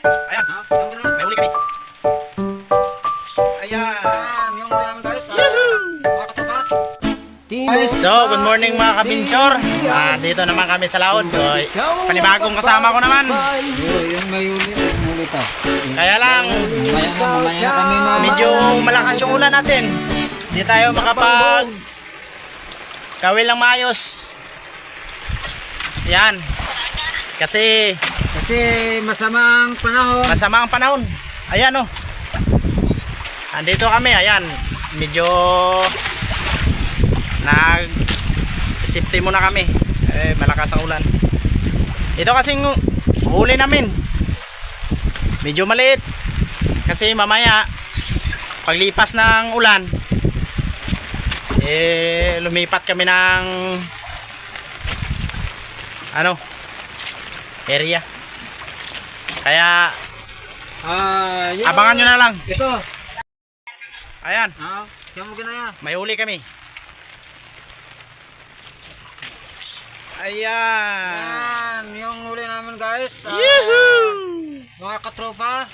Ayan, Ha? May huli kami. Ayan. Yung huli namin guys. Ah, mga katupa. So, good morning mga kabinchor. Ah, dito naman kami sa laod. So, panibagong kasama ko naman. Yung may huli. Huli pa. Kaya lang, Mamaya na, mamaya na kami mga medyo malakas yung ulan natin. Hindi tayo makapag gawin lang maayos. Yan. Kasi Kasi masamang panahon. masama ang panahon. Ayan oh. Andito kami, ayan. Medyo nag safety muna kami. Eh, malakas ang ulan. Ito kasing huli namin. Medyo maliit. Kasi mamaya paglipas ng ulan eh lumipat kami ng ano area. Kaya Ah, abangan nyo na lang. Ito. Ayan, Ha? Siya mo ginaya. may huli kami. Ayan. Ayan, yung huli namin guys. Ah, Yahoo! mga katropa.